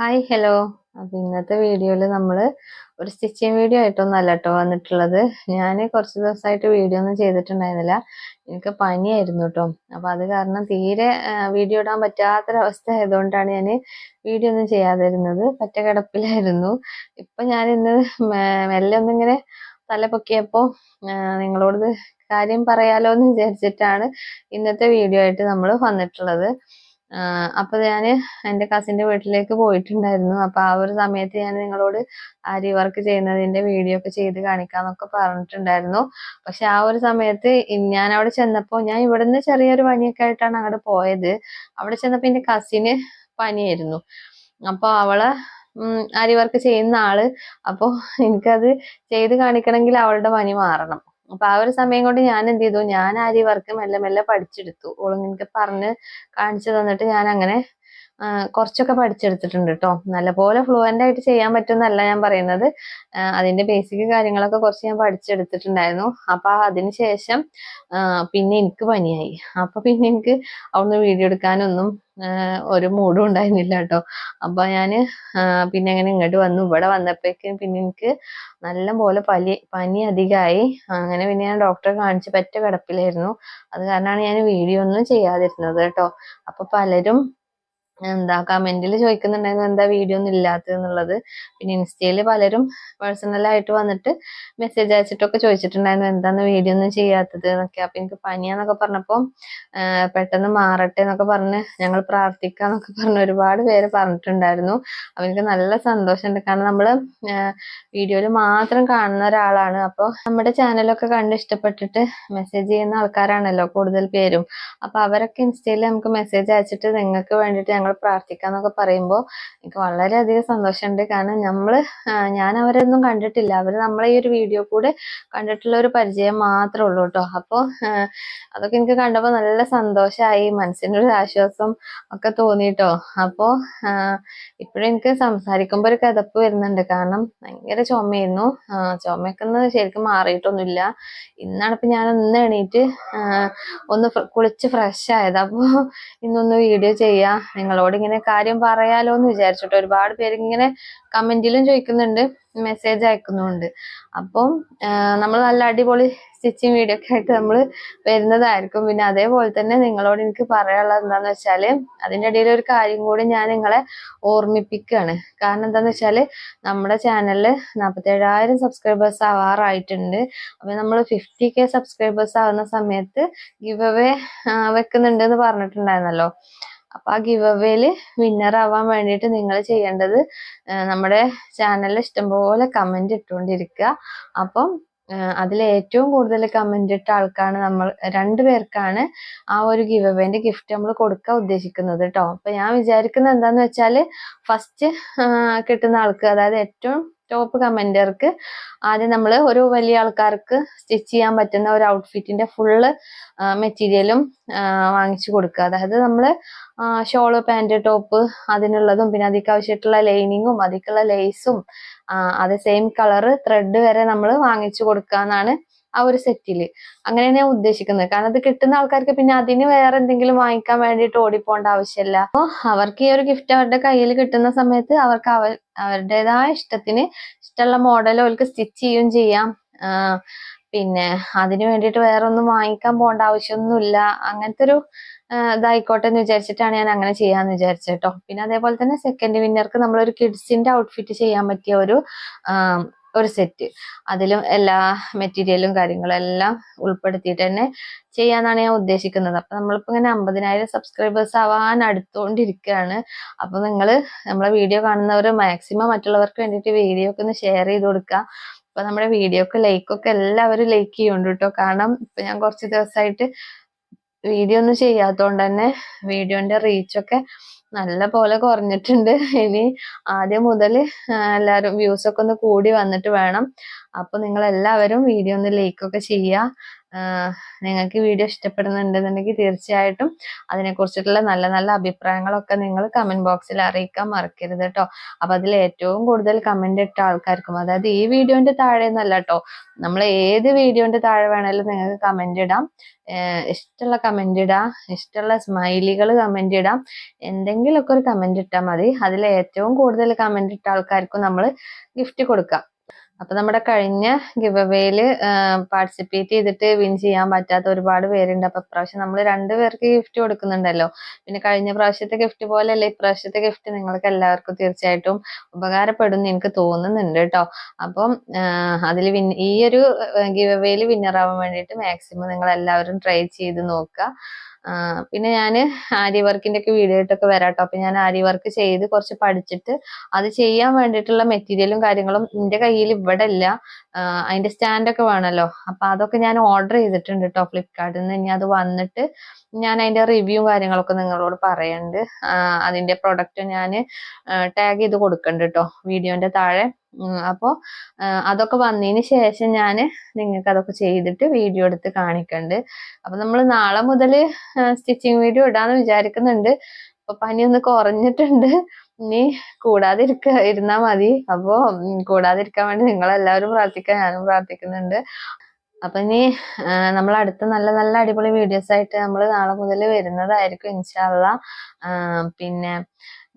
Hi hello അപ്പൊ ഇന്നത്തെ വീഡിയോയിൽ നമ്മൾ ഒരു സ്റ്റിച്ചിങ് വീഡിയോ ആയിട്ടൊന്നല്ല കേട്ടോ വന്നിട്ടുള്ളത്. ഞാൻ കുറച്ച് ദിവസമായിട്ട് വീഡിയോ ഒന്നും ചെയ്തിട്ടുണ്ടായിരുന്നില്ല. എനിക്ക് പനിയായിരുന്നു കേട്ടോ അപ്പൊ അത് കാരണം തീരെ വീഡിയോ ഇടാൻ പറ്റാത്തൊരവസ്ഥ ആയതുകൊണ്ടാണ് ഞാൻ വീഡിയോ ഒന്നും ചെയ്യാതിരുന്നത്. പറ്റ കിടപ്പിലായിരുന്നു ഇപ്പൊ ഞാൻ ഇന്ന് മെല്ലെ ഒന്നിങ്ങനെ തല പൊക്കിയപ്പോ നിങ്ങളോട് കാര്യം പറയാലോ എന്ന് വിചാരിച്ചിട്ടാണ് ഇന്നത്തെ വീഡിയോ ആയിട്ട് നമ്മൾ വന്നിട്ടുള്ളത്. അപ്പൊ ഞാൻ എന്റെ കസിന്റെ വീട്ടിലേക്ക് പോയിട്ടുണ്ടായിരുന്നു. അപ്പൊ ആ ഒരു സമയത്ത് ഞാൻ നിങ്ങളോട് ആരി വർക്ക് ചെയ്യുന്നതിന്റെ വീഡിയോ ഒക്കെ ചെയ്ത് കാണിക്കാന്നൊക്കെ പറഞ്ഞിട്ടുണ്ടായിരുന്നു. പക്ഷെ ആ ഒരു സമയത്ത് ഞാൻ അവിടെ ചെന്നപ്പോൾ ഞാൻ ഇവിടുന്ന് ചെറിയൊരു പനിയൊക്കെ ആയിട്ടാണ് അങ്ങോട്ട് പോയത്. അവിടെ ചെന്നപ്പോൾ എന്റെ കസിന് പനിയായിരുന്നു. അപ്പോൾ അവളെ ആരി വർക്ക് ചെയ്യുന്ന ആൾ അപ്പോൾ എനിക്കത് ചെയ്ത് കാണിക്കണമെങ്കിൽ അവളുടെ പനി മാറണം. അപ്പൊ ആ ഒരു സമയം കൊണ്ട് ഞാൻ എന്ത് ചെയ്തു ഞാൻ ആരി വർക്ക് മെല്ലെ മെല്ലെ പഠിച്ചെടുത്തു. ഓളിങ്ങനെ പറഞ്ഞ് കാണിച്ചു തന്നിട്ട് ഞാൻ അങ്ങനെ കുറച്ചൊക്കെ പഠിച്ചെടുത്തിട്ടുണ്ട് കേട്ടോ നല്ലപോലെ ഫ്ലുവന്റ് ആയിട്ട് ചെയ്യാൻ പറ്റുമെന്നല്ല ഞാൻ പറയുന്നത്. അതിന്റെ ബേസിക് കാര്യങ്ങളൊക്കെ കുറച്ച് ഞാൻ പഠിച്ചെടുത്തിട്ടുണ്ടായിരുന്നു. അപ്പൊ അതിന് ശേഷം പിന്നെ എനിക്ക് പനിയായി. അപ്പൊ പിന്നെ എനിക്ക് അവിടുന്ന് വീഡിയോ എടുക്കാനൊന്നും ഒരു മൂഡും ഉണ്ടായിരുന്നില്ല കേട്ടോ അപ്പൊ ഞാൻ പിന്നെ അങ്ങനെ ഇങ്ങോട്ട് വന്നു. ഇവിടെ വന്നപ്പോഴേക്കും പിന്നെ എനിക്ക് നല്ല പോലെ പലി പനി അധികമായി. അങ്ങനെ പിന്നെ ഞാൻ ഡോക്ടറെ കാണിച്ച് പറ്റ കിടപ്പിലായിരുന്നു. അത് കാരണമാണ് ഞാൻ വീഡിയോ ഒന്നും ചെയ്യാതിരുന്നത് കേട്ടോ അപ്പൊ പലരും എന്താ കമന്റിൽ ചോദിക്കുന്നുണ്ടായിരുന്നു എന്താ വീഡിയോ ഒന്നും ഇല്ലാത്തതെന്നുള്ളത് പിന്നെ ഇൻസ്റ്റയിൽ പലരും പേഴ്സണലായിട്ട് വന്നിട്ട് മെസ്സേജ് അയച്ചിട്ടൊക്കെ ചോദിച്ചിട്ടുണ്ടായിരുന്നു എന്താന്ന് വീഡിയോ ഒന്നും ചെയ്യാത്തത് എന്നൊക്കെ. അപ്പൊ എനിക്ക് പനിയാന്നൊക്കെ പറഞ്ഞപ്പോൾ പെട്ടെന്ന് മാറട്ടെ എന്നൊക്കെ പറഞ്ഞ് ഞങ്ങൾ പ്രാർത്ഥിക്കാന്നൊക്കെ പറഞ്ഞ് ഒരുപാട് പേര് പറഞ്ഞിട്ടുണ്ടായിരുന്നു. അപ്പൊ എനിക്ക് നല്ല സന്തോഷമുണ്ട്. കാരണം നമ്മൾ വീഡിയോയിൽ മാത്രം കാണുന്ന ഒരാളാണ്. അപ്പോൾ നമ്മുടെ ചാനലൊക്കെ കണ്ട് ഇഷ്ടപ്പെട്ടിട്ട് മെസ്സേജ് ചെയ്യുന്ന ആൾക്കാരാണല്ലോ കൂടുതൽ പേരും. അപ്പൊ അവരൊക്കെ ഇൻസ്റ്റയിൽ നമുക്ക് മെസ്സേജ് അയച്ചിട്ട് നിങ്ങൾക്ക് വേണ്ടിയിട്ട് ഞങ്ങൾ നമ്മൾ പ്രാർത്ഥിക്കാന്നൊക്കെ പറയുമ്പോൾ എനിക്ക് വളരെയധികം സന്തോഷമുണ്ട്. കാരണം നമ്മൾ ഞാൻ അവരൊന്നും കണ്ടിട്ടില്ല. അവർ നമ്മളെ ഈ ഒരു വീഡിയോ കൂടെ കണ്ടിട്ടുള്ള ഒരു പരിചയം മാത്രമേ ഉള്ളൂ കേട്ടോ. അപ്പോൾ അതൊക്കെ എനിക്ക് കണ്ടപ്പോൾ നല്ല സന്തോഷമായി മനസ്സിനൊരു ആശ്വാസം ഒക്കെ തോന്നിട്ടോ അപ്പോൾ ഇപ്പോഴും എനിക്ക് സംസാരിക്കുമ്പോൾ ഒരു കഥപ്പ് വരുന്നുണ്ട്. കാരണം ഭയങ്കര ചുമയായിരുന്നു. ചുമയൊക്കെ ഒന്ന് ശരിക്കും മാറിയിട്ടൊന്നുമില്ല. ഇന്നാണ് ഞാൻ ഒന്ന് എണീറ്റ് ഒന്ന് കുളിച്ച് ഫ്രഷ് ആയത്. അപ്പോൾ ഇന്നൊന്ന് വീഡിയോ ചെയ്യാം. നിങ്ങളോട് ഇങ്ങനെ കാര്യം പറയാലോ എന്ന് വിചാരിച്ചിട്ട് ഒരുപാട് പേര് ഇങ്ങനെ കമന്റിലും ചോദിക്കുന്നുണ്ട് മെസ്സേജ് അയക്കുന്നുണ്ട് അപ്പം നമ്മൾ നല്ല അടിപൊളി സ്റ്റിച്ചിങ് വീഡിയോ ഒക്കെ ആയിട്ട് നമ്മൾ വരുന്നതായിരിക്കും. പിന്നെ അതേപോലെ തന്നെ നിങ്ങളോട് എനിക്ക് പറയാനുള്ളത് എന്താന്ന് വെച്ചാൽ അതിന്റെ ഇടയിൽ ഒരു കാര്യം കൂടി ഞാൻ നിങ്ങളെ ഓർമ്മിപ്പിക്കുകയാണ് കാരണം എന്താന്ന് വെച്ചാൽ നമ്മുടെ ചാനലിൽ നാൽപ്പത്തേഴായിരം സബ്സ്ക്രൈബേഴ്സ് ആവാറായിട്ടുണ്ട്. അപ്പം നമ്മൾ ഫിഫ്റ്റി കെ സബ്സ്ക്രൈബേഴ്സ് ആവുന്ന സമയത്ത് ഗിവ് അവേ വെക്കുന്നുണ്ട് എന്ന് പറഞ്ഞിട്ടുണ്ടായിരുന്നല്ലോ. അപ്പൊ ആ ഗിവ് അവേയിൽ വിന്നർ ആവാൻ വേണ്ടിയിട്ട് നിങ്ങൾ ചെയ്യേണ്ടത് നമ്മുടെ ചാനലിൽ ഇഷ്ടംപോലെ കമന്റ് ഇട്ടുകൊണ്ടിരിക്കുക അപ്പം അതിൽ ഏറ്റവും കൂടുതൽ കമന്റ് ഇട്ട ആൾക്കാണ് നമ്മൾ രണ്ടു പേർക്കാണ് ആ ഒരു ഗിവ് അവേന്റെ ഗിഫ്റ്റ് നമ്മൾ കൊടുക്കാൻ ഉദ്ദേശിക്കുന്നത് കേട്ടോ അപ്പൊ ഞാൻ വിചാരിക്കുന്നത് എന്താന്ന് വെച്ചാൽ ഫസ്റ്റ് കിട്ടുന്ന ആൾക്ക് അതായത് ഏറ്റവും ടോപ്പ് കമന്റർക്ക് ആദ്യം നമ്മൾ ഒരു വലിയ ആൾക്കാർക്ക് സ്റ്റിച്ച് ചെയ്യാൻ പറ്റുന്ന ഒരു ഔട്ട്ഫിറ്റിന്റെ ഫുള്ള് മെറ്റീരിയലും വാങ്ങിച്ചു കൊടുക്കുക. അതായത് നമ്മൾ ഷോൾ പാന്റ് ടോപ്പ് അതിനുള്ളതും പിന്നെ അതിക്ക് ആവശ്യമായിട്ടുള്ള ലൈനിങ്ങും അതിക്കുള്ള ലേസും അത് സെയിം കളറ് ത്രെഡ് വരെ നമ്മൾ വാങ്ങിച്ചു കൊടുക്കുക എന്നാണ് ആ ഒരു സെറ്റിൽ അങ്ങനെ ഞാൻ ഉദ്ദേശിക്കുന്നത്. കാരണം അത് കിട്ടുന്ന ആൾക്കാർക്ക് പിന്നെ അതിന് വേറെ എന്തെങ്കിലും വാങ്ങിക്കാൻ വേണ്ടിയിട്ട് ഓടിപ്പോണ്ട ആവശ്യമില്ല അപ്പോൾ അവർക്ക് ഈ ഒരു ഗിഫ്റ്റ് അവരുടെ കയ്യിൽ കിട്ടുന്ന സമയത്ത് അവർക്ക് അവർ അവരുടേതായ ഇഷ്ടത്തിന് ഇഷ്ടമുള്ള മോഡൽ അവർക്ക് സ്റ്റിച്ച് ചെയ്യുകയും ചെയ്യാം. പിന്നെ അതിന് വേണ്ടിയിട്ട് വേറെ ഒന്നും വാങ്ങിക്കാൻ പോകേണ്ട ആവശ്യമൊന്നുമില്ല. അങ്ങനത്തെ ഒരു ഇതായിക്കോട്ടെ എന്ന് വിചാരിച്ചിട്ടാണ് ഞാൻ അങ്ങനെ ചെയ്യാന്ന് വിചാരിച്ചേട്ടോ പിന്നെ അതേപോലെ തന്നെ സെക്കൻഡ് വിന്നർക്ക് നമ്മളൊരു കിഡ്സിന്റെ ഔട്ട്ഫിറ്റ് ചെയ്യാൻ പറ്റിയ ഒരു ഒരു സെറ്റ്. അതിലും എല്ലാ മെറ്റീരിയലും കാര്യങ്ങളും എല്ലാം ഉൾപ്പെടുത്തിയിട്ട് തന്നെ ചെയ്യാന്നാണ് ഞാൻ ഉദ്ദേശിക്കുന്നത്. അപ്പൊ നമ്മളിപ്പോ ഇങ്ങനെ അമ്പതിനായിരം സബ്സ്ക്രൈബേഴ്സ് ആവാൻ അടുത്തുകൊണ്ടിരിക്കുകയാണ് അപ്പൊ നിങ്ങൾ നമ്മളെ വീഡിയോ കാണുന്നവർ മാക്സിമം മറ്റുള്ളവർക്ക് വേണ്ടിയിട്ട് വീഡിയോ ഒക്കെ ഒന്ന് ഷെയർ ചെയ്ത് കൊടുക്കുക അപ്പൊ നമ്മുടെ വീഡിയോക്ക് ലൈക്കൊക്കെ എല്ലാവരും ലൈക്ക് ചെയ്യുന്നുണ്ട് കേട്ടോ. കാരണം ഇപ്പൊ ഞാൻ കുറച്ച് ദിവസമായിട്ട് വീഡിയോ ഒന്നും ചെയ്യാത്തതുകൊണ്ട് തന്നെ വീഡിയോന്റെ റീച്ചൊക്കെ നല്ല പോലെ കുറഞ്ഞിട്ടുണ്ട്. ഇനി ആദ്യം മുതൽ എല്ലാവരും വ്യൂസ് ഒക്കെ ഒന്ന് കൂടി വന്നിട്ട് വേണം. അപ്പോൾ നിങ്ങൾ എല്ലാവരും വീഡിയോ ഒന്ന് ലൈക്ക് ഒക്കെ ചെയ്യുക. നിങ്ങൾക്ക് വീഡിയോ ഇഷ്ടപ്പെടുന്നുണ്ടെന്നുണ്ടെങ്കിൽ തീർച്ചയായിട്ടും അതിനെക്കുറിച്ചിട്ടുള്ള നല്ല നല്ല അഭിപ്രായങ്ങളൊക്കെ നിങ്ങൾ കമന്റ് ബോക്സിൽ അറിയിക്കാൻ മറക്കരുത് കേട്ടോ അപ്പൊ അതിൽ ഏറ്റവും കൂടുതൽ കമന്റ് ഇട്ട ആൾക്കാർക്കും അതായത് ഈ വീഡിയോന്റെ താഴെ എന്നല്ല കേട്ടോ നമ്മൾ ഏത് വീഡിയോന്റെ താഴെ വേണേലും നിങ്ങൾക്ക് കമന്റ് ഇടാം. ഇഷ്ടമുള്ള കമന്റ് ഇടാം ഇഷ്ടമുള്ള സ്മൈലികൾ കമന്റ് ഇടാം. എന്തെങ്കിലുമൊക്കെ ഒരു കമന്റ് ഇട്ടാൽ മതി. അതിൽ ഏറ്റവും കൂടുതൽ കമന്റ് ഇട്ട ആൾക്കാർക്കും നമ്മൾ ഗിഫ്റ്റ് കൊടുക്കാം. അപ്പൊ നമ്മുടെ കഴിഞ്ഞ ഗിവ് അവേയിൽ പാർട്ടിസിപ്പേറ്റ് ചെയ്തിട്ട് വിൻ ചെയ്യാൻ പറ്റാത്ത ഒരുപാട് പേരുണ്ട്. അപ്പൊ ഇപ്രാവശ്യം നമ്മൾ രണ്ട് പേർക്ക് ഗിഫ്റ്റ് കൊടുക്കുന്നുണ്ടല്ലോ. പിന്നെ കഴിഞ്ഞ പ്രാവശ്യത്തെ ഗിഫ്റ്റ് പോലെയല്ല ഇപ്രാവശ്യത്തെ ഗിഫ്റ്റ് നിങ്ങൾക്ക് എല്ലാവർക്കും തീർച്ചയായിട്ടും ഉപകാരപ്പെടും എനിക്ക് തോന്നുന്നുണ്ട് കേട്ടോ. അപ്പം അതിൽ വിൻ ഈ ഒരു ഗിവ് വിന്നർ ആവാൻ വേണ്ടിയിട്ട് മാക്സിമം നിങ്ങൾ എല്ലാവരും ട്രൈ ചെയ്ത് നോക്കുക. പിന്നെ ഞാൻ ആരി വർക്കിന്റെ ഒക്കെ വീഡിയോ ആയിട്ടൊക്കെ വരാട്ടോ. അപ്പൊ ഞാൻ ആരി വർക്ക് ചെയ്ത് കുറച്ച് പഠിച്ചിട്ട് അത് ചെയ്യാൻ വേണ്ടിയിട്ടുള്ള മെറ്റീരിയലും കാര്യങ്ങളും എന്റെ കയ്യിൽ ഇവിടെ ഇല്ല. അതിന്റെ സ്റ്റാൻഡൊക്കെ വേണമല്ലോ അപ്പൊ അതൊക്കെ ഞാൻ ഓർഡർ ചെയ്തിട്ടുണ്ട് കേട്ടോ ഫ്ലിപ്കാർട്ടിൽ നിന്ന് ഇനി അത് വന്നിട്ട് ഞാൻ അതിന്റെ റിവ്യൂ കാര്യങ്ങളൊക്കെ നിങ്ങളോട് പറയുന്നുണ്ട് അതിന്റെ പ്രൊഡക്റ്റ് ഞാൻ ടാഗ് ചെയ്ത് കൊടുക്കുന്നുണ്ട് കേട്ടോ വീഡിയോന്റെ താഴെ. ഉം, അപ്പോ അതൊക്കെ വന്നതിന് ശേഷം ഞാൻ നിങ്ങൾക്ക് അതൊക്കെ ചെയ്തിട്ട് വീഡിയോ എടുത്ത് കാണിക്കണ്ട്. അപ്പൊ നമ്മൾ നാളെ മുതൽ സ്റ്റിച്ചിങ് വീഡിയോ ഇടാന്ന് വിചാരിക്കുന്നുണ്ട്. അപ്പോൾ പനി ഒന്ന് കുറഞ്ഞിട്ടുണ്ട്. ഇനി കൂടാതിരിക്ക ഇരുന്നാ മതി. അപ്പോ കൂടാതിരിക്കാൻ വേണ്ടി നിങ്ങളെല്ലാവരും പ്രാർത്ഥിക്കാൻ ഞാനും പ്രാർത്ഥിക്കുന്നുണ്ട്. അപ്പൊ ഇനി നമ്മൾ അടുത്ത നല്ല നല്ല അടിപൊളി വീഡിയോസ് ആയിട്ട് നമ്മൾ നാളെ മുതൽ വരുന്നതായിരിക്കും ഇൻഷാല്ല പിന്നെ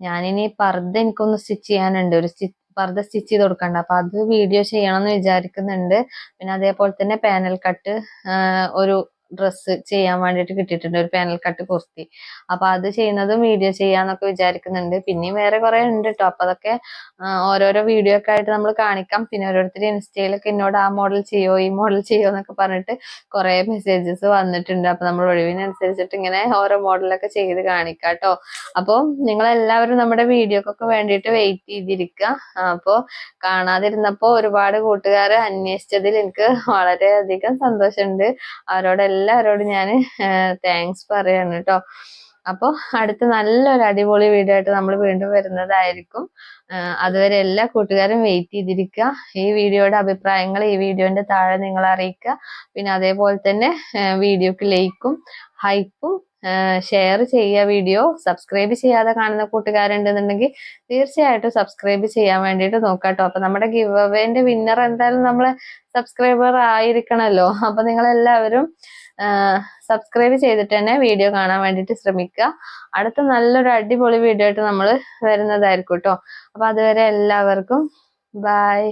ഞാനിനി പർദ്ദ എനിക്കൊന്ന് സ്റ്റിച്ച് ചെയ്യാനുണ്ട്. ഒരു സ്റ്റി പർദ്ദ സ്റ്റിച്ച് ചെയ്ത് കൊടുക്കണ്ട. അപ്പൊ അത് വീഡിയോ ചെയ്യണം എന്ന് വിചാരിക്കുന്നുണ്ട്. പിന്നെ അതേപോലെ തന്നെ പാനൽ കട്ട് ഒരു ഡ്രസ്സ് ചെയ്യാൻ വേണ്ടിട്ട് കിട്ടിയിട്ടുണ്ട്. ഒരു പാനൽ കട്ട് കുർത്തി. അപ്പൊ അത് ചെയ്യുന്നതും വീഡിയോ ചെയ്യാന്നൊക്കെ വിചാരിക്കുന്നുണ്ട്. പിന്നെയും വേറെ കുറെ ഉണ്ട് കേട്ടോ അപ്പൊ അതൊക്കെ ഓരോരോ വീഡിയോ ഒക്കെ ആയിട്ട് നമ്മൾ കാണിക്കാം. പിന്നെ ഓരോരുത്തർ ഇൻസ്റ്റയിലൊക്കെ എന്നോട് ആ മോഡൽ ചെയ്യോ ഈ മോഡൽ ചെയ്യോ എന്നൊക്കെ പറഞ്ഞിട്ട് കുറെ മെസ്സേജസ് വന്നിട്ടുണ്ട്. അപ്പൊ നമ്മൾ ഒഴിവിനനുസരിച്ചിട്ട് ഇങ്ങനെ ഓരോ മോഡലൊക്കെ ചെയ്ത് കാണിക്കാം കേട്ടോ അപ്പോൾ നിങ്ങൾ എല്ലാവരും നമ്മുടെ വീഡിയോക്കൊക്കെ വേണ്ടിയിട്ട് വെയിറ്റ് ചെയ്തിരിക്കുക അപ്പോൾ കാണാതിരുന്നപ്പോൾ ഒരുപാട് കൂട്ടുകാർ അന്വേഷിച്ചതിൽ എനിക്ക് വളരെയധികം സന്തോഷമുണ്ട്. അവരോട് എല്ലാവരോടും ഞാൻ താങ്ക്സ് പറയാണ് കേട്ടോ. അപ്പോൾ അടുത്ത നല്ലൊരു അടിപൊളി വീഡിയോ ആയിട്ട് നമ്മൾ വീണ്ടും വരുന്നതായിരിക്കും. അതുവരെ എല്ലാ കൂട്ടുകാരും വെയിറ്റ് ചെയ്തിരിക്കുക. ഈ വീഡിയോയുടെ അഭിപ്രായങ്ങൾ ഈ വീഡിയോന്റെ താഴെ നിങ്ങൾ അറിയിക്കുക. പിന്നെ അതേപോലെ തന്നെ വീഡിയോക്ക് ലൈക്കും ഹൈപ്പും ഷെയർ ചെയ്യുക വീഡിയോ സബ്സ്ക്രൈബ് ചെയ്യാതെ കാണുന്ന കൂട്ടുകാരുണ്ടെന്നുണ്ടെങ്കിൽ തീർച്ചയായിട്ടും സബ്സ്ക്രൈബ് ചെയ്യാൻ വേണ്ടിയിട്ട് നോക്കാട്ടോ കേട്ടോ. അപ്പൊ നമ്മുടെ ഗിവ് അവേന്റെ വിന്നർ എന്തായാലും നമ്മളെ സബ്സ്ക്രൈബർ ആയിരിക്കണല്ലോ. അപ്പൊ നിങ്ങൾ എല്ലാവരും സബ്സ്ക്രൈബ് ചെയ്തിട്ട് തന്നെ വീഡിയോ കാണാൻ വേണ്ടിയിട്ട് ശ്രമിക്കുക. അടുത്ത നല്ലൊരു അടിപൊളി വീഡിയോ ആയിട്ട് നമ്മൾ വരുന്നതായിരിക്കും കേട്ടോ. അപ്പൊ അതുവരെ എല്ലാവർക്കും ബൈ